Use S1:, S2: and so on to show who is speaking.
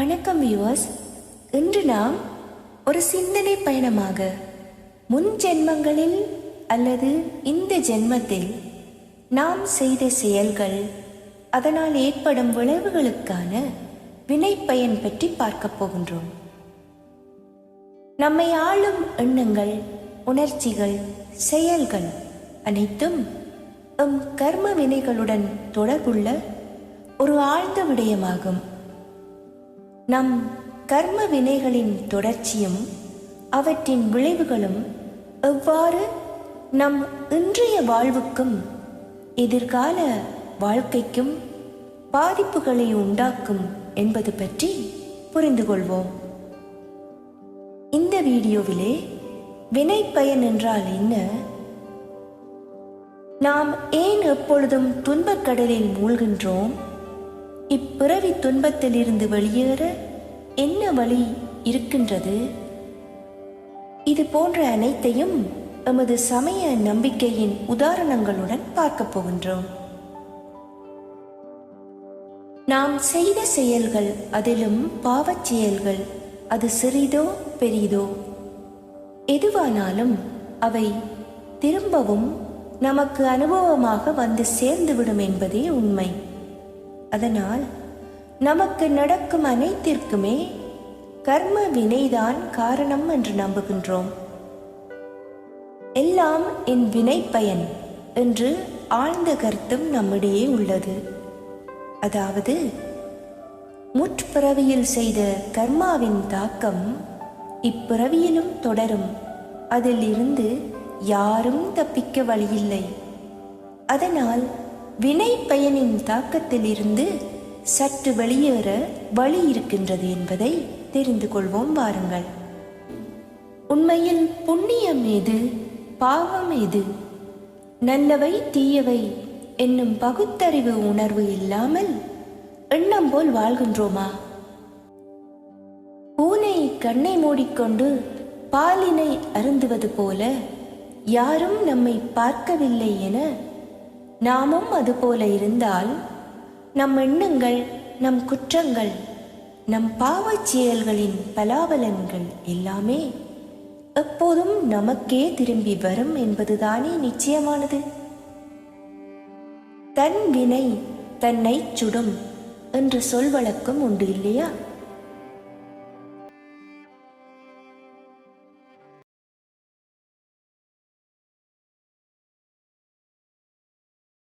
S1: வணக்கம் வியூவர்ஸ் இன்று நாம் ஒரு சிந்தனை பயணமாக முன் ஜென்மங்களில் அல்லது இந்த ஜென்மத்தில் நாம் செய்த செயல்கள் அதனால் ஏற்படும் விளைவுகளுக்கான வினைப்பயன் பற்றி பார்க்கப் போகின்றோம். நம்மை ஆளும் எண்ணங்கள் உணர்ச்சிகள் செயல்கள் அனைத்தும் எம் கர்ம வினைகளுடன் தொடர்புள்ள ஒரு ஆழ்ந்த விடயமாகும். நம் கர்ம வினைகளின் தொடர்ச்சியும் அவற்றின் விளைவுகளும் எவ்வாறு நம் இன்றைய வாழ்வுக்கும் எதிர்கால வாழ்க்கைக்கும் பாதிப்புகளை உண்டாக்கும் என்பது பற்றி புரிந்து கொள்வோம். இந்த வீடியோவிலே வினைப்பயன் என்றால் என்ன? நாம் ஏன் எப்பொழுதும் துன்பக் கடலில் மூழ்கின்றோம்? இப்பிறவி துன்பத்திலிருந்து வெளியேற என்ன வழி இருக்கின்றது? இது போன்ற அனைத்தையும் எமது சமய நம்பிக்கையின் உதாரணங்களுடன் பார்க்கப் போகின்றோம். நாம் செய்த செயல்கள் அதிலும் பாவச் செயல்கள் அது சிறிதோ பெரிதோ. எதுவானாலும் அவை திரும்பவும் நமக்கு அனுபவமாக வந்து சேர்ந்துவிடும் என்பதே உண்மை. அதனால் நமக்கு நடக்கும் அனைத்திற்குமே கர்ம வினைதான் காரணம் என்று நம்புகின்றோம். எல்லாம் என் வினை பயன் என்று ஆழ்ந்த கருத்தும் நம்மிடையே உள்ளது. அதாவது முற்பிறவியில் செய்த கர்மாவின் தாக்கம் இப்பிறவியிலும் தொடரும். அதில் இருந்து யாரும் தப்பிக்க வழியில்லை. அதனால் வினை பயனின் தாக்கத்திலிருந்து சற்று வெளியேற வழி இருக்கின்றது என்பதை தெரிந்து கொள்வோம் வாருங்கள். உண்மையில் புண்ணியம் எது? பாவம் எது? நல்லவை தீயவை என்னும் பகுத்தறிவு உணர்வு இல்லாமல் எண்ணம் போல் வாழ்கின்றோமா? பூனை கண்ணை மூடிக்கொண்டு பாலினை அருந்துவது போல யாரும் நம்மை பார்க்கவில்லை என நாமும் அதுபோல இருந்தால் நம் எண்ணங்கள் நம் குற்றங்கள் நம் பாவச் செயல்களின் பலாபலன்கள் எல்லாமே எப்போதும் நமக்கே திரும்பி வரும் என்பதுதானே நிச்சயமானது. தன் வினை தன்னை சுடும் என்று சொல் வழக்கம் உண்டு இல்லையா?